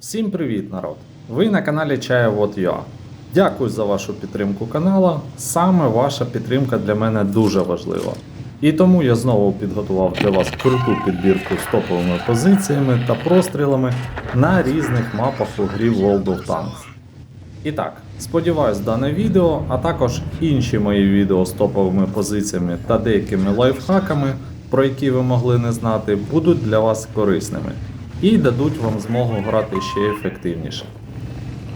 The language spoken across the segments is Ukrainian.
Всім привіт, народ! Ви на каналі Чая Вот Дякую за вашу підтримку канала. Саме ваша підтримка для мене дуже важлива. І тому я знову підготував для вас круту підбірку з топовими позиціями та прострілами на різних мапах у грі World of Tanks. І так, сподіваюсь, дане відео, а також інші мої відео з топовими позиціями та деякими лайфхаками, про які ви могли не знати, будуть для вас корисними і дадуть вам змогу грати ще ефективніше.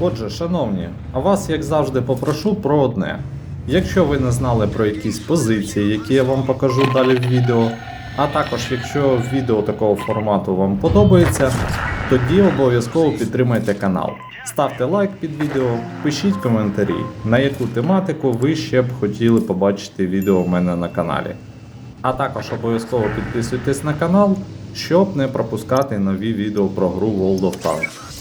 Отже, шановні, а вас, як завжди, попрошу про одне. Якщо ви не знали про якісь позиції, які я вам покажу далі в відео, а також якщо відео такого формату вам подобається, тоді обов'язково підтримайте канал. Ставте лайк під відео, пишіть коментарі, на яку тематику ви ще б хотіли побачити відео у мене на каналі. А також обов'язково підписуйтесь на канал, щоб не пропускати нові відео про гру World of Tanks.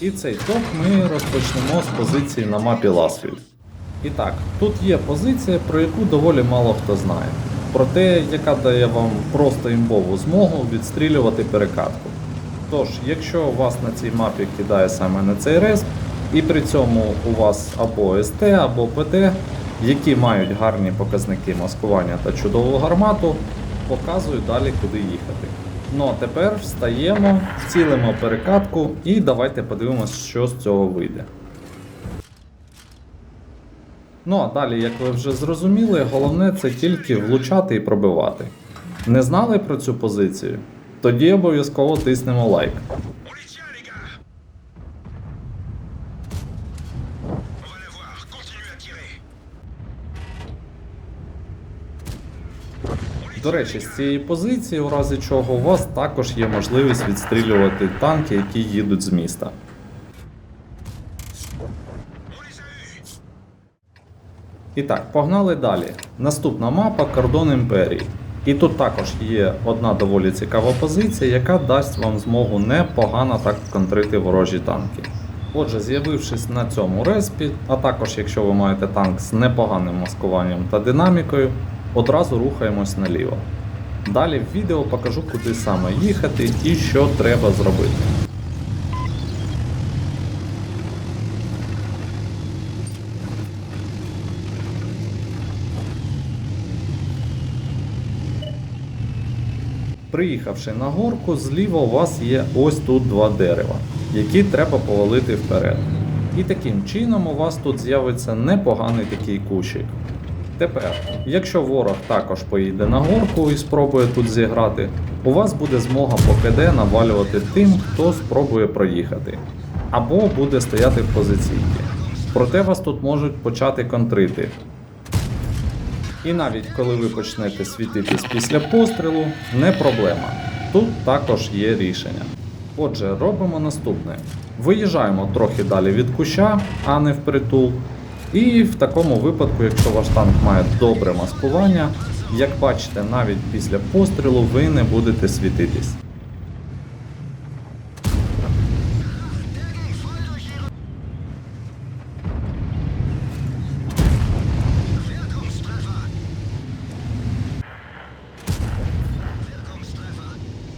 І цей топ ми розпочнемо з позиції на мапі Ласфілд. І так, тут є позиція, про яку доволі мало хто знає. Про те, яка дає вам просто імбову змогу відстрілювати перекатку. Тож, якщо вас на цій мапі кидає саме на цей респ, і при цьому у вас або СТ, або ПТ, які мають гарні показники маскування та чудову гармату, показую далі, куди їхати. Ну а тепер встаємо, вцілимо перекатку і давайте подивимось, що з цього вийде. Ну а далі, як ви вже зрозуміли, головне це тільки влучати і пробивати. Не знали про цю позицію? Тоді обов'язково тиснемо лайк. До речі, з цієї позиції, у разі чого, у вас також є можливість відстрілювати танки, які їдуть з міста. І так, погнали далі. Наступна мапа Кордон Імперії. І тут також є одна доволі цікава позиція, яка дасть вам змогу непогано так контрити ворожі танки. Отже, з'явившись на цьому респі, а також якщо ви маєте танк з непоганим маскуванням та динамікою, одразу рухаємось наліво. Далі в відео покажу, куди саме їхати і що треба зробити. Приїхавши на горку, зліва у вас є ось тут два дерева, які треба повалити вперед. І таким чином у вас тут з'явиться непоганий такий кущик. Тепер, якщо ворог також поїде на горку і спробує тут зіграти, у вас буде змога по КД навалювати тим, хто спробує проїхати, або буде стояти в позиційці. Проте вас тут можуть почати контрити, і навіть коли ви почнете світитись після пострілу, не проблема. Тут також є рішення. Отже, робимо наступне: виїжджаємо трохи далі від куща, а не впритул. І в такому випадку, якщо ваш танк має добре маскування, як бачите, навіть після пострілу ви не будете світитись.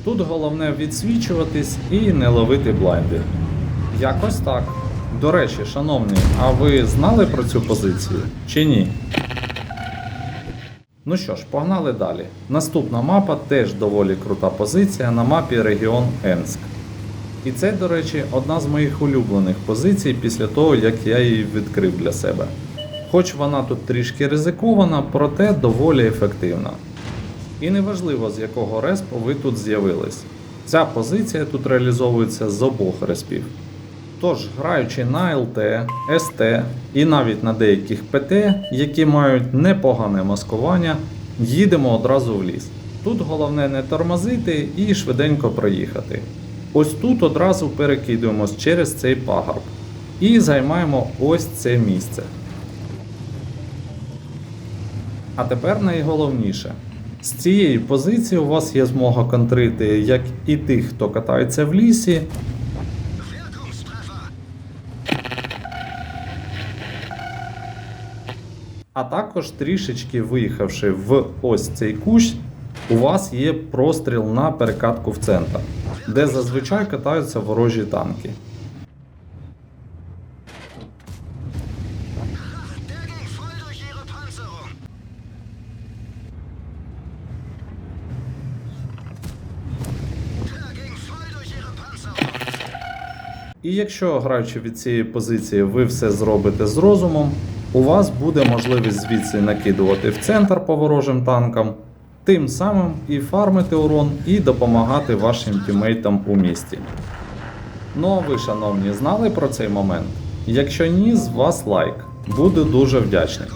Тут головне відсвічуватись і не ловити блайнди. Якось так. До речі, шановні, а ви знали про цю позицію чи ні? Ну що ж, погнали далі. Наступна мапа теж доволі крута позиція на мапі регіон Енск. І це, до речі, одна з моїх улюблених позицій після того, як я її відкрив для себе. Хоч вона тут трішки ризикована, проте доволі ефективна. І неважливо з якого респу ви тут з'явились. Ця позиція тут реалізовується з обох респів. Тож, граючи на ЛТ, СТ і навіть на деяких ПТ, які мають непогане маскування, їдемо одразу в ліс. Тут головне не тормозити і швиденько проїхати. Ось тут одразу перекидуємось через цей пагорб і займаємо ось це місце. А тепер найголовніше. З цієї позиції у вас є змога контрити як і тих, хто катається в лісі, А також трішечки виїхавши в ось цей кущ, у вас є простріл на перекатку в центр, де зазвичай катаються ворожі танки. І якщо граючи від цієї позиції, ви все зробите з розумом, у вас буде можливість звідси накидувати в центр по ворожим танкам, тим самим і фармити урон, і допомагати вашим тімейтам у місті. Ну а ви, шановні, знали про цей момент? Якщо ні, з вас лайк. Буду дуже вдячний.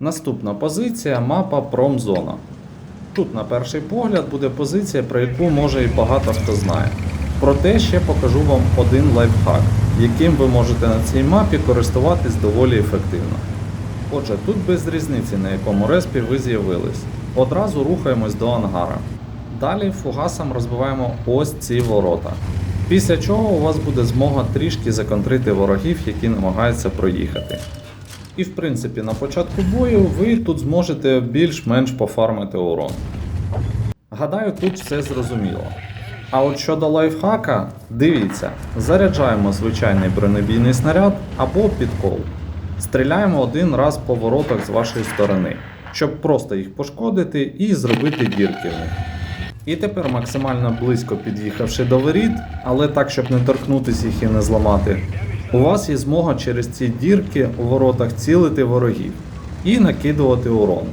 Наступна позиція мапа Промзона. Тут на перший погляд буде позиція, про яку може і багато хто знає. Проте ще покажу вам один лайфхак, яким ви можете на цій мапі користуватись доволі ефективно. Отже, тут без різниці на якому респі ви з'явились. Одразу рухаємось до ангара. Далі фугасом розбиваємо ось ці ворота. Після чого у вас буде змога трішки законтрити ворогів, які намагаються проїхати. І в принципі на початку бою ви тут зможете більш-менш пофармити урон. Гадаю, тут все зрозуміло. А от щодо лайфхака, дивіться, заряджаємо звичайний бронебійний снаряд або підкол. Стріляємо один раз по воротах з вашої сторони, щоб просто їх пошкодити і зробити дірки в них. І тепер максимально близько під'їхавши до воріт, але так, щоб не торкнутися їх і не зламати, у вас є змога через ці дірки у воротах цілити ворогів і накидувати урон.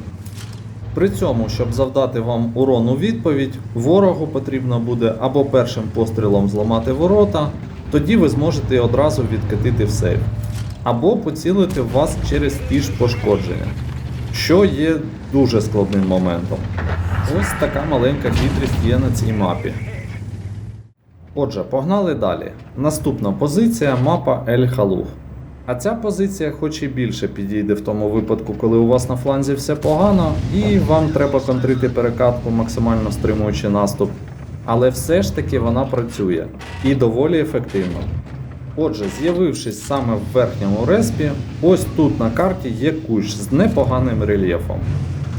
При цьому, щоб завдати вам урон у відповідь, ворогу потрібно буде або першим пострілом зламати ворота, тоді ви зможете одразу відкатити в сейф, або поцілити вас через ті ж пошкодження, що є дуже складним моментом. Ось така маленька хитрість є на цій мапі. Отже, погнали далі. Наступна позиція мапа Ель Халух. А ця позиція, хоч і більше підійде в тому випадку, коли у вас на фланзі все погано, і вам треба контрити перекатку, максимально стримуючи наступ. Але все ж таки вона працює і доволі ефективно. Отже, з'явившись саме в верхньому респі, ось тут на карті є кущ з непоганим рельєфом.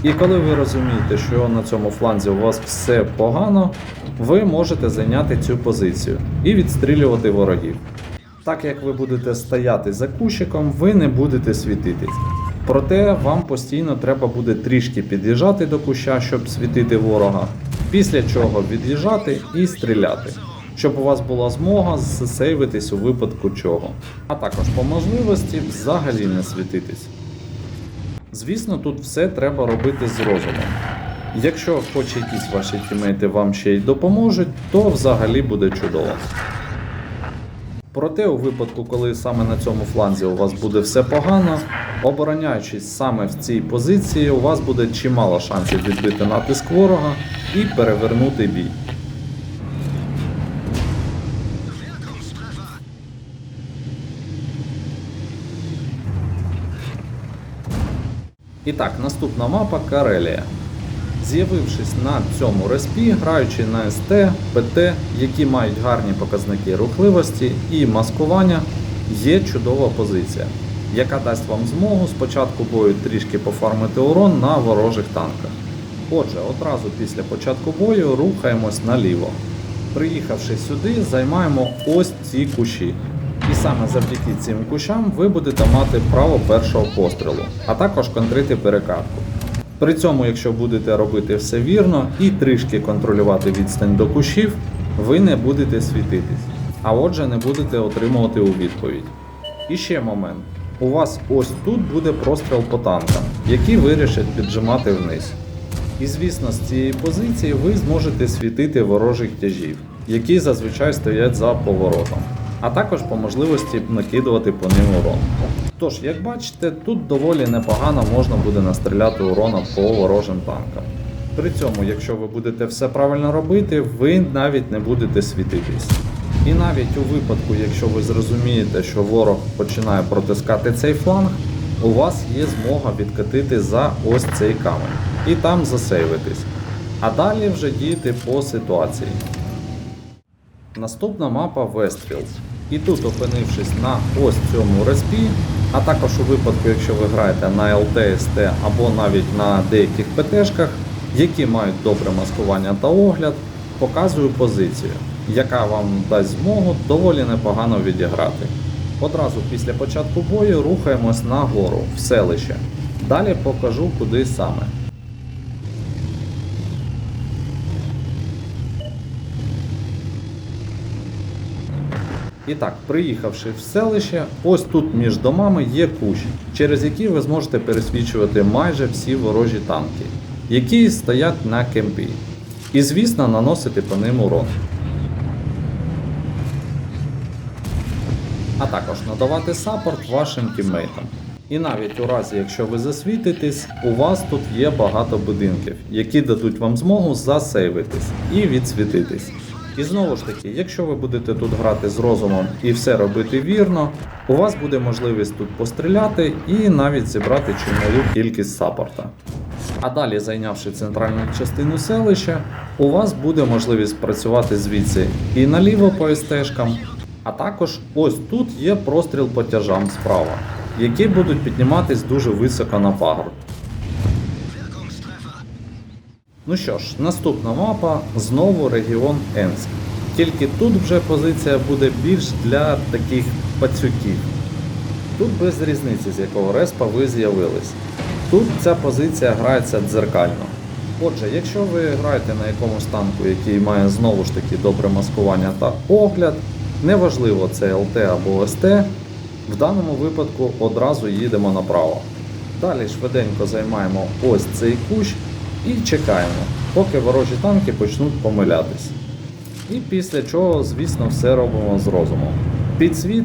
І коли ви розумієте, що на цьому фланзі у вас все погано, ви можете зайняти цю позицію і відстрілювати ворогів. Так як ви будете стояти за кущиком, ви не будете світитись. Проте вам постійно треба буде трішки під'їжджати до куща, щоб світити ворога, після чого від'їжджати і стріляти, щоб у вас була змога засейвитись у випадку чого. А також по можливості взагалі не світитись. Звісно, тут все треба робити з розумом. Якщо хоч якісь ваші тімейти вам ще й допоможуть, то взагалі буде чудово. Проте, у випадку, коли саме на цьому фланзі у вас буде все погано, обороняючись саме в цій позиції, у вас буде чимало шансів відбити натиск ворога і перевернути бій. І так, наступна мапа Карелія. З'явившись на цьому респі, граючи на СТ, ПТ, які мають гарні показники рухливості і маскування, є чудова позиція, яка дасть вам змогу спочатку бою трішки пофармити урон на ворожих танках. Отже, одразу після початку бою рухаємось наліво. Приїхавши сюди, займаємо ось ці кущі. Саме завдяки цим кущам ви будете мати право першого пострілу, а також контрити перекатку. При цьому, якщо будете робити все вірно і трішки контролювати відстань до кущів, ви не будете світитись, а отже не будете отримувати у відповідь. І ще момент. У вас ось тут буде простріл по танкам, які вирішать піджимати вниз. І звісно, з цієї позиції ви зможете світити ворожих тяжів, які зазвичай стоять за поворотом, а також по можливості накидувати по ним урон. Тож, як бачите, тут доволі непогано можна буде настріляти урона по ворожим танкам. При цьому, якщо ви будете все правильно робити, ви навіть не будете світитись. І навіть у випадку, якщо ви зрозумієте, що ворог починає протискати цей фланг, у вас є змога відкатити за ось цей камень і там засейвитись. А далі вже діяти по ситуації. Наступна мапа Westfield. І тут, опинившись на ось цьому респі, а також у випадку, якщо ви граєте на ЛТСТ або навіть на деяких ПТшках, які мають добре маскування та огляд, показую позицію, яка вам дасть змогу доволі непогано відіграти. Одразу після початку бою рухаємось на гору в селище. Далі покажу куди саме. І так, приїхавши в селище, ось тут між домами є кущ, через який ви зможете пересвічувати майже всі ворожі танки, які стоять на кемпі. І звісно, наносити по ним урон. а також надавати саппорт вашим тіммейтам. І навіть у разі, якщо ви засвітитесь, у вас тут є багато будинків, які дадуть вам змогу засейвитись і відсвітитись. І знову ж таки, якщо ви будете тут грати з розумом і все робити вірно, у вас буде можливість тут постріляти і навіть зібрати чималу кількість саппорта. А далі, зайнявши центральну частину селища, у вас буде можливість працювати звідси і наліво по СТшкам, а також ось тут є простріл по тяжам справа, які будуть підніматись дуже високо на пагорб. Ну що ж, наступна мапа знову регіон Енск. Тільки тут вже позиція буде більш для таких пацюків. Тут без різниці, з якого респа ви з'явились. Тут ця позиція грається дзеркально. Отже, якщо ви граєте на якомусь танку, який має знову ж таки добре маскування та огляд, неважливо це ЛТ або СТ, в даному випадку одразу їдемо направо. Далі швиденько займаємо ось цей кущ і чекаємо, поки ворожі танки почнуть помилятись. І після чого, звісно, все робимо з розумом. Підсвіт,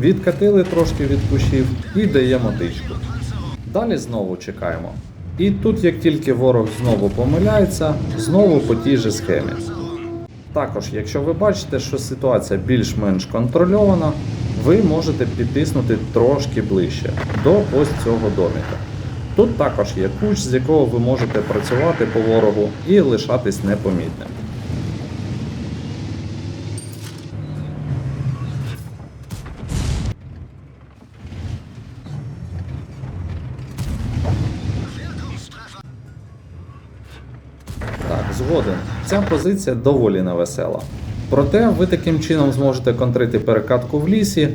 відкатили трошки від кущів і даємо тичку. Далі знову чекаємо. І тут, як тільки ворог знову помиляється, знову по тій же схемі. Також, якщо ви бачите, що ситуація більш-менш контрольована, ви можете підтиснути трошки ближче до ось цього доміка. Тут також є кущ, з якого ви можете працювати по ворогу і лишатись непомітним. Так, згоден. Ця позиція доволі невесела. Проте ви таким чином зможете контрити перекатку в лісі,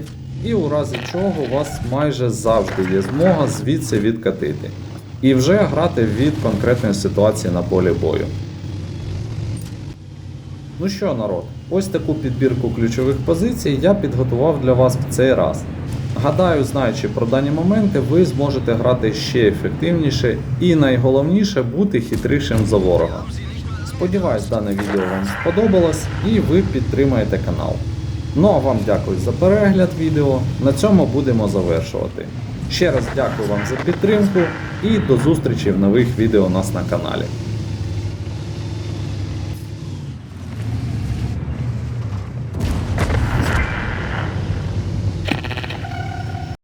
і у разі чого у вас майже завжди є змога звідси відкатити. І вже грати від конкретної ситуації на полі бою. Ну що, народ, ось таку підбірку ключових позицій я підготував для вас в цей раз. Гадаю, знаючи про дані моменти, ви зможете грати ще ефективніше і найголовніше бути хитрішим за ворога. Сподіваюсь, дане відео вам сподобалось і ви підтримаєте канал. Ну а вам дякую за перегляд відео. На цьому будемо завершувати. Ще раз дякую вам за підтримку і до зустрічі в нових відео у нас на каналі.